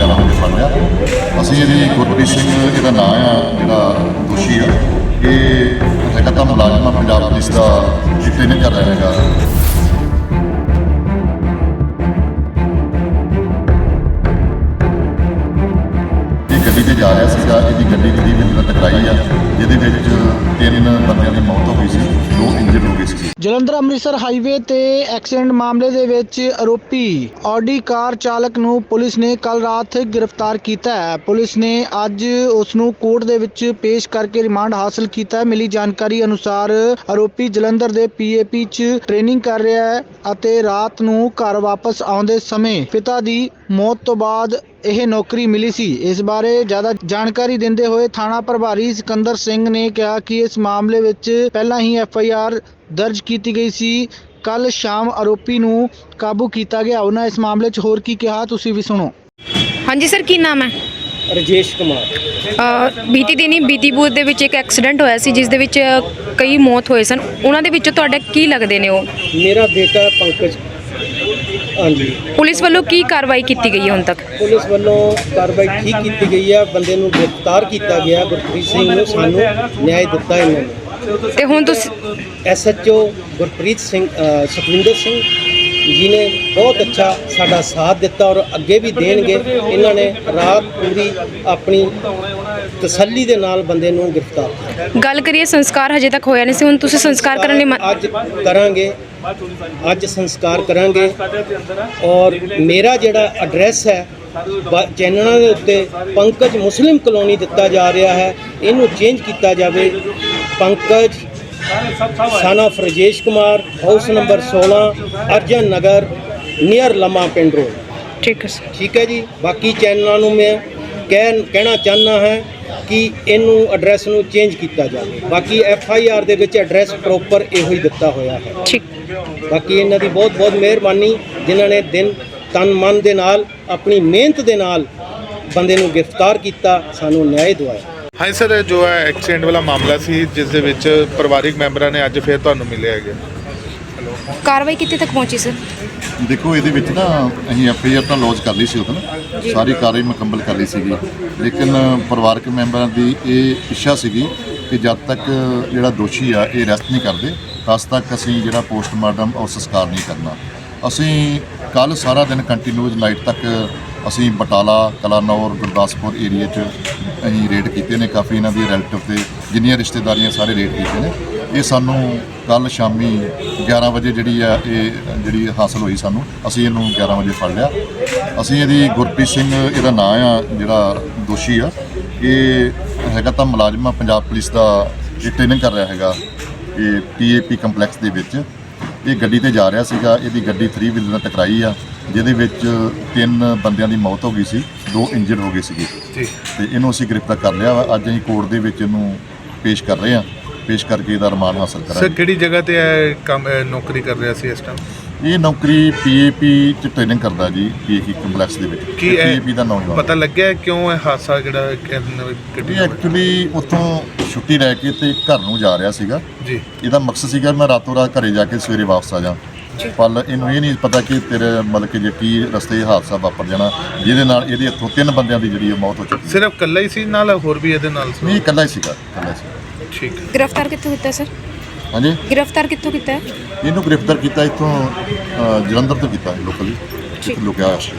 11 ਵਜੇ ਫੜ ਲਿਆ ਅਸੀਂ ਇਹਦੀ ਗੁਰਪ੍ਰੀਤ ਸਿੰਘ, ਇਹਦਾ ਨਾਂ ਆ, ਜਿਹੜਾ ਦੋਸ਼ੀ ਆ। ਇਹ ਹੈਗਾ ਤਾਂ ਮੁਲਾਜ਼ਮ ਆ, ਪੰਜਾਬ ਪੁਲਿਸ ਦਾ ਜਿੱਤੇ ਨਹੀਂ ਕਰ ਰਿਹਾ ਹੈਗਾ। ਗੱਡੀ ਤੇ ਜਾ ਰਿਹਾ ਸੀਗਾ, ਇਹਦੀ ਗੱਡੀ ਦੀ ਵਿੱਚ ਨਾਲ ਟਕਰਾਈ ਆ। ਜਿਹਦੇ ਵਿੱਚ ਤਿੰਨ ਬੰਦਿਆਂ ਦੀ ਮੌਤ ਹੋ ਸੀ, ਦੋ ਇੰਜਰਡ ਹੋ ਗਏ ਸੀ। ਜਲੰਧਰ ਅੰਮ੍ਰਿਤਸਰ ਹਾਈਵੇ ਤੇ ਐਕਸੀਡੈਂਟ ਮਾਮਲੇ ਦੇ ਵਿੱਚ ਆਰੋਪੀ ਆਡੀ ਕਾਰ ਚਾਲਕ ਨੂੰ ਪੁਲਿਸ ਨੇ ਕੱਲ ਰਾਤ ਗ੍ਰਿਫਤਾਰ ਕੀਤਾ ਹੈ। ਪੁਲਿਸ ਨੇ ਅੱਜ ਉਸ ਨੂੰ ਕੋਰਟ ਦੇ ਵਿੱਚ ਪੇਸ਼ ਕਰਕੇ ਰਿਮਾਂਡ ਹਾਸਲ ਕੀਤਾ ਹੈ। ਮਿਲੀ ਜਾਣਕਾਰੀ ਅਨੁਸਾਰ ਆਰੋਪੀ ਜਲੰਧਰ ਦੇ ਪੀਏਪੀ 'ਚ ਟ੍ਰੇਨਿੰਗ ਕਰ ਰਿਹਾ ਹੈ ਅਤੇ ਰਾਤ ਨੂੰ ਘਰ ਵਾਪਸ ਆਉਂਦੇ ਸਮੇਂ ਪਿਤਾ ਦੀ ਮੌਤ ਤੋਂ ਬਾਅਦ ਇਹ ਨੌਕਰੀ ਮਿਲੀ ਸੀ। ਇਸ ਬਾਰੇ ਜ਼ਿਆਦਾ ਜਾਣਕਾਰੀ ਦਿੰਦੇ ਹੋਏ ਥਾਣਾ ਪ੍ਰਭਾਰੀ ਸਿਕੰਦਰ ਸਿੰਘ ਨੇ ਕਿਹਾ ਕਿ ਇਸ ਮਾਮਲੇ ਵਿੱਚ ਪਹਿਲਾਂ ਹੀ ਐਫ ਆਈ ਆਰ ਦਰਜ ਕੀਤੀ ਗਈ ਸੀ। ਕੱਲ ਸ਼ਾਮ ਆਰੋਪੀ ਨੂੰ ਕਾਬੂ ਕੀਤਾ ਗਿਆ। ਉਹਨਾਂ ਇਸ ਮਾਮਲੇ 'ਚ ਹੋਰ ਕੀ ਕਿਹਾ ਤੁਸੀਂ ਵੀ ਸੁਣੋ। ਹਾਂਜੀ ਸਰ ਕੀ ਨਾਮ ਹੈ? ਰਜੇਸ਼ ਕੁਮਾਰ। ਅ, ਬੀਤੀ ਦਿਨੀ ਬੀਤੀਪੁਰ ਦੇ ਵਿੱਚ ਇੱਕ ਐਕਸੀਡੈਂਟ ਹੋਇਆ ਸੀ ਜਿਸ ਦੇ ਵਿੱਚ ਕਈ ਮੌਤ ਹੋਏ ਸਨ। ਉਹਨਾਂ ਦੇ ਵਿੱਚੋਂ ਤੁਹਾਡਾ ਕੀ ਲੱਗਦੇ ਨੇ ਉਹ? ਮੇਰਾ ਬੇਟਾ ਪੰਕਜ ਹਾਂਜੀ। ਪੁਲਿਸ ਵੱਲੋਂ ਕੀ ਕਾਰਵਾਈ ਕੀਤੀ ਗਈ ਹੈ ਹੁਣ ਤੱਕ? ਪੁਲਿਸ ਵੱਲੋਂ ਕਾਰਵਾਈ ਠੀਕ ਕੀਤੀ ਗਈ ਹੈ ਬੰਦੇ ਨੂੰ ਗ੍ਰਿਫਤਾਰ ਕੀਤਾ ਗਿਆ। ਗੁਰਪ੍ਰੀਤ ਸਿੰਘ ਨੂੰ ਸਾਨੂੰ ਨਿਆਂ ਦਿੱਤਾ ਇਹਨਾਂ ਨੇ। ਤੇ ਹੁਣ ਤੁਸੀਂ ਐਸਐਚਓ ਗੁਰਪ੍ਰੀਤ ਸਿੰਘ ਅ, ਸੁਖਵਿੰਦਰ ਸਿੰਘ ਜੀ ਨੇ ਬਹੁਤ ਅੱਛਾ ਸਾਡਾ ਸਾਥ ਦਿੱਤਾ ਔਰ ਅੱਗੇ ਵੀ ਦੇਣਗੇ। ਇਹਨਾਂ ਨੇ ਰਾਤ ਪੂਰੀ ਆਪਣੀ ਤਸੱਲੀ ਦੇ ਨਾਲ ਬੰਦੇ ਨੂੰ ਗ੍ਰਿਫਤਾਰ ਕੀਤਾ। ਗੱਲ ਕਰੀਏ ਸੰਸਕਾਰ ਹਜੇ ਤੱਕ ਹੋਇਆ ਨਹੀਂ ਸੀ। ਹੁਣ ਤੁਸੀਂ ਸੰਸਕਾਰ ਕਰਨ ਲਈ ਮ- ਅੱਜ ਕਰਾਂਗੇ। ਅੱਜ ਸੰਸਕਾਰ ਕਰਾਂਗੇ ਔਰ ਮੇਰਾ ਜਿਹੜਾ ਐਡਰੈਸ ਹੈ ਚੈਨਲਾਂ ਦੇ ਉੱਤੇ ਪੰਕਜ ਮੁਸਲਿਮ ਕਲੋਨੀ ਦਿੱਤਾ ਜਾ ਰਿਹਾ ਹੈ। ਇਹਨੂੰ ਚੇਂਜ ਕੀਤਾ ਜਾਵੇ। Pankaj son of Rajesh Kumar house number 16 Arjan Nagar near Lamma Pind road. ਠੀਕ ਹੈ ਸਰ ਠੀਕ ਹੈ ਜੀ? ਬਾਕੀ ਚੈਨਲਾਂ ਨੂੰ ਮੈਂ ਕਹਿ ਕਹਿਣਾ ਚਾਹੁੰਦਾ ਹਾਂ ਕਿ ਇਹਨੂੰ ਐਡਰੈਸ ਨੂੰ ਚੇਂਜ ਕੀਤਾ ਜਾਵੇ। ਬਾਕੀ ਐਫ ਆਈ ਆਰ ਦੇ ਵਿੱਚ ਐਡਰੈਸ ਪ੍ਰੋਪਰ ਇਹੋ ਹੀ ਦਿੱਤਾ ਹੋਇਆ ਹੈ। ਠੀਕ। ਬਾਕੀ ਇਹਨਾਂ ਦੀ ਬਹੁਤ ਬਹੁਤ ਮਿਹਰਬਾਨੀ ਜਿਨ੍ਹਾਂ ਨੇ ਦਿਨ ਤਨ ਮਨ ਦੇ ਨਾਲ ਆਪਣੀ ਮਿਹਨਤ ਦੇ ਨਾਲ ਬੰਦੇ ਨੂੰ ਗ੍ਰਿਫਤਾਰ ਕੀਤਾ ਸਾਨੂੰ ਨਿਆਂ ਦਿਵਾਇਆ। ਹਾਂ ਸਰ ਜੋ ਹੈ ਐਕਸੀਡੈਂਟ ਵਾਲਾ ਮਾਮਲਾ ਸੀ ਜਿਸ ਦੇ ਵਿੱਚ ਪਰਿਵਾਰਿਕ ਮੈਂਬਰਾਂ ਨੇ ਅੱਜ ਫਿਰ ਤੁਹਾਨੂੰ ਮਿਲਿਆ ਹੈਗਾ। ਕਾਰਵਾਈ ਕਿੱਥੇ ਤੱਕ ਪਹੁੰਚੀ ਸਰ ਦੇਖੋ ਇਹਦੇ ਵਿੱਚ ਨਾ ਅਸੀਂ ਐਫ ਆਈ ਆਰ ਤਾਂ ਲੌਂਚ ਕਰ ਲਈ ਸੀ ਉਦੋਂ ਸਾਰੀ ਕਾਰਵਾਈ ਮੁਕੰਮਲ ਕਰ ਲਈ ਸੀਗੀ। ਲੇਕਿਨ ਪਰਿਵਾਰਕ ਮੈਂਬਰਾਂ ਦੀ ਇਹ ਇੱਛਾ ਸੀਗੀ ਕਿ ਜਦ ਤੱਕ ਜਿਹੜਾ ਦੋਸ਼ੀ ਆ ਇਹ ਅਰੈਸਟ ਨਹੀਂ ਕਰਦੇ ਤਦ ਤੱਕ ਅਸੀਂ ਜਿਹੜਾ ਪੋਸਟਮਾਰਟਮ ਔਰ ਸੰਸਕਾਰ ਨਹੀਂ ਕਰਨਾ। ਅਸੀਂ ਕੱਲ ਸਾਰਾ ਦਿਨ ਕੰਟੀਨਿਊਸ ਨਾਈਟ ਤੱਕ ਅਸੀਂ ਬਟਾਲਾ ਕਲਾਨੌਰ ਗੁਰਦਾਸਪੁਰ ਏਰੀਆ 'ਚ ਅਸੀਂ ਰੇਡ ਕੀਤੇ ਨੇ। ਕਾਫੀ ਇਹਨਾਂ ਦੀ ਰਿਲੇਟਿਵ ਤੇ ਜਿੰਨੀਆਂ ਰਿਸ਼ਤੇਦਾਰੀਆਂ ਸਾਰੇ ਰੇਡ ਕੀਤੇ ਨੇ। ਇਹ ਸਾਨੂੰ ਕੱਲ ਸ਼ਾਮੀ 11 ਵਜੇ ਜਿਹੜੀ ਆ ਇਹ ਜਿਹੜੀ ਹਾਸਲ ਹੋਈ ਸਾਨੂੰ ਅਸੀਂ ਇਹਨੂੰ 11 ਵਜੇ ਫੜ ਲਿਆ। ਅਸੀਂ ਇਹਦੀ ਗੁਰਪ੍ਰੀਤ ਸਿੰਘ ਇਹਦਾ ਨਾਮ ਆ ਜਿਹੜਾ ਦੋਸ਼ੀ ਆ ਇਹ ਹੈਗਾ ਤਾਂ ਮੁਲਾਜ਼ਮ ਆ ਪੰਜਾਬ ਪੁਲਿਸ ਦਾ ਇਹ ਟ੍ਰੇਨਿੰਗ ਕਰ ਰਿਹਾ ਹੈਗਾ ਇਹ ਪੀਏਪੀ ਕੰਪਲੈਕਸ ਦੇ ਵਿੱਚ। ਇਹ ਗੱਡੀ ਤੇ ਜਾ ਰਿਹਾ ਸੀਗਾ ਇਹਦੀ ਗੱਡੀ 3 ਵੀਲਰ ਨਾਲ ਟਕਰਾਈ ਆ ਜਿਹਦੇ ਵਿੱਚ ਤਿੰਨ ਬੰਦਿਆਂ ਦੀ ਮੌਤ ਹੋ ਗਈ ਸੀ ਦੋ ਇੰਜਰਡ ਹੋ ਗਏ ਸੀਗੇ। ਤੇ ਇਹਨੂੰ ਅਸੀਂ ਗ੍ਰਿਫਤਾਰ ਕਰ ਲਿਆ ਵਾ ਅੱਜ ਅਸੀਂ ਕੋਰਟ ਦੇ ਵਿੱਚ ਇਹਨੂੰ ਪੇਸ਼ ਕਰ ਰਹੇ ਹਾਂ ਪੇਸ਼ ਕਰਕੇ ਇਹਦਾ ਰਿਮਾਂਡ ਹਾਸਲ ਸਰ ਕਰਾਂਗੇ ਕਿਹੜੀ ਜਗ੍ਹਾ ਤੇ ਇਹ ਕੰਮ ਇਹ ਨੌਕਰੀ ਕਰ ਰਿਹਾ ਸੀ ਇਸ ਟਾਈਮ ਇਹ ਨੌਕਰੀ ਪੀਏਪੀ ਚ ਟ੍ਰੇਨਿੰਗ ਕਰਦਾ ਜੀ ਪੀਏਪੀ ਕੰਪਲੈਕਸ ਦੇ ਵਿੱਚ। ਕੀ ਇਹ ਪੀਏਪੀ ਦਾ ਨੌਜਵਾਨ। ਪਤਾ ਲੱਗਿਆ ਕਿਉਂ ਇਹ ਹਾਦਸਾ ਜਿਹੜਾ ਇਹ ਗੱਡੀ ਇਹ ਐਕਚੁਅਲੀ ਉੱਥੋਂ ਛੁੱਟੀ ਲੈ ਕੇ ਤੇ ਘਰ ਨੂੰ ਜਾ ਰਿਹਾ ਸੀਗਾ। ਜੀ। ਇਹਦਾ ਮਕਸਦ ਸੀਗਾ ਮੈਂ ਰਾਤੋਂ ਰਾਤ ਘਰੇ ਜਾ ਕੇ ਸਵੇਰੇ ਵਾਪਸ ਆ ਜਾ। ਪਰ ਇਹਨੂੰ ਇਹ ਨਹੀਂ ਪਤਾ ਕਿ ਤੇਰੇ ਮਤਲਬ ਕਿ ਜੇ ਕੀ ਰਸਤੇ ਹਾਦਸਾ ਵਾਪਰ ਜਾਣਾ ਜਿਹਦੇ ਨਾਲ ਇਹਦੇ ਹੱਥੋਂ ਤਿੰਨ ਬੰਦਿਆਂ ਦੀ ਜਿਹੜੀ ਮੌਤ ਹੋ ਚੁੱਕੀ ਹੈ। ਸਿਰਫ ਇਕੱਲਾ ਹੀ ਸੀ ਨਾਲ ਹੋਰ ਵੀ ਇਹਦੇ ਨਾਲ ਸੀ? ਨਹੀਂ ਇਕੱਲਾ ਹੀ ਸੀਗਾ ਇਕੱਲਾ ਸੀ ਠੀਕ। ਹੈ ਗ੍ਰਿਫਤਾਰ ਕਿੱਥੋਂ ਕੀਤਾ ਸਰ? ਹਾਂਜੀ। ਗ੍ਰਿਫਤਾਰ ਕਿੱਥੋਂ ਕੀਤਾ? ਹੈ ਇਹਨੂੰ ਗ੍ਰਿਫਤਾਰ ਕੀਤਾ ਇੱਥੋਂ ਅ, ਜਲੰਧਰ ਤੋਂ ਕੀਤਾ ਲੋਕਲੀ ਠੀਕ। ਲੁਕਿਆ ਹੋਇਆ ਸੀ।